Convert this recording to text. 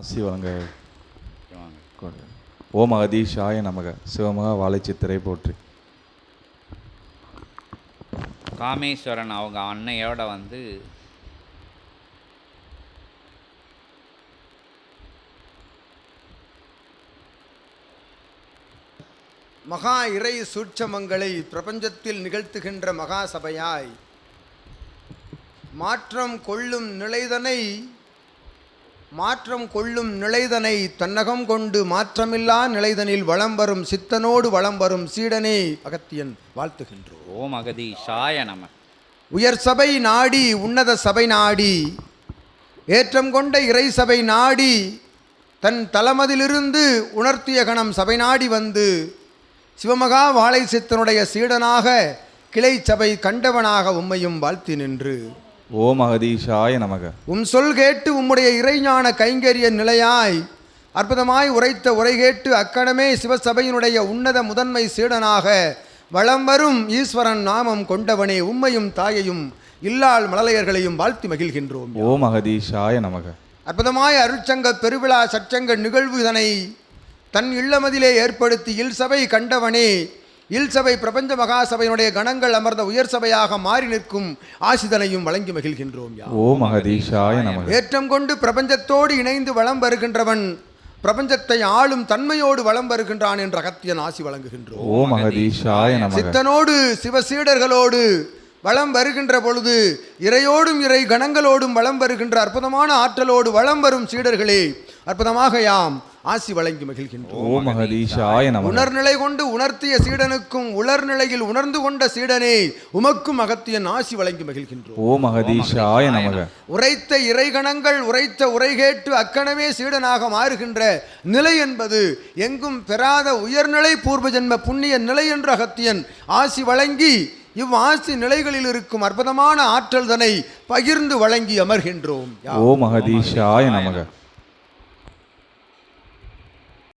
ஆசி வழங்க வாங்க. கொடு. ஓம் அகதீஷாய நமக சிவமகா வாழைச்சித்திரை போற்றி காமேஸ்வரன் அவங்க அன்னையோட வந்து மகா இறை சூட்சமங்களை பிரபஞ்சத்தில் நிகழ்த்துகின்ற மகா சபையாய் மாற்றம் கொள்ளும் நிலைதனை மாற்றம் கொள்ளும் நிலைதனை தன்னகம் கொண்டு மாற்றமில்லா நிலைதனில் வளம் வரும் சித்தனோடு வளம் வரும் சீடனே அகத்தியன் வாழ்த்துகின்றோம். ஓம் அகதீஷாய நம. உயர் சபை நாடி உன்னத சபை நாடி. ஏற்றம் கொண்ட இறை சபை நாடி. தன் தலமதிலிருந்து உணர்த்திய கணம் சபை நாடி வந்து. சிவமகா வாழை சித்தனுடைய சீடனாக கிளை சபை கண்டவனாக உம்மையும் வாழ்த்தி நின்று. ஓம் அகதீஷாய நமக. உம் சொல் கேட்டு உம்முடைய இறைஞான கைங்கரிய நிலையாய் அற்புதமாய் உரைத்த உரை கேட்டு அக்கணமே சிவசபையினுடைய உன்னத முதன்மை சீடனாக வளம் வரும் ஈஸ்வரன் நாமம் கொண்டவனே உம்மையும் தாயையும் இல்லாள் மழலையர்களையும் வாழ்த்தி மகிழ்கின்றோம். ஓம் அகதீஷாய நமக. அற்புதமாய் அருட்சங்க பெருவிழா சச்சங்க நிகழ்வு இதனை தன் இல்லமதிலே ஏற்படுத்தி இல்சபை கண்டவனே இல்சபை பிரபஞ்ச மகாசபையினுடைய கணங்கள் அமர்ந்த உயர் சபையாக மாறி நிற்கும் ஆசிதனையும் வழங்கி மகிழ்கின்றோம் யா ஓம் அகதீஷாய நமக. ஏற்றம் கொண்டு பிரபஞ்சத்தோடு இணைந்து வளம் வருகின்றவன் பிரபஞ்சத்தை ஆளும் தன்மையோடு வளம் வருகின்றான் என்ற அகத்தியன் ஆசி வழங்குகின்றோம். ஓம் அகதீஷாய நமக. சித்தனோடு சிவசீடர்களோடு வளம் வருகின்ற பொழுது இறையோடும் இறை கணங்களோடும் வளம் வருகின்ற அற்புதமான ஆற்றலோடு வளம் வரும் சீடர்களே அற்புதமாக யாம் ஆசி வழங்கி மகிழ்கின்றோம். உணர்நிலை கொண்டு உணர்த்திய சீடனுக்கும் உலர்நிலையில் உணர்ந்து கொண்ட சீடனே உமக்கும் அகத்தியன் ஆசி வழங்கி மகிழ்கின்றோம். உரைத்த இறைகணங்கள் உரைத்த உரை கேட்டு அக்கணமே சீடனாக மாறுகின்ற நிலை என்பது எங்கும் பெறாத உயர்நிலை பூர்வ ஜென்ம புண்ணிய நிலை என்ற அகத்தியன் ஆசி வழங்கி இவ் ஆசி நிலைகளில் இருக்கும் அற்புதமான ஆற்றல் தனை பகிர்ந்து வழங்கி அமர்கின்றோம். யா ஓம் அகதீஷாய நமக.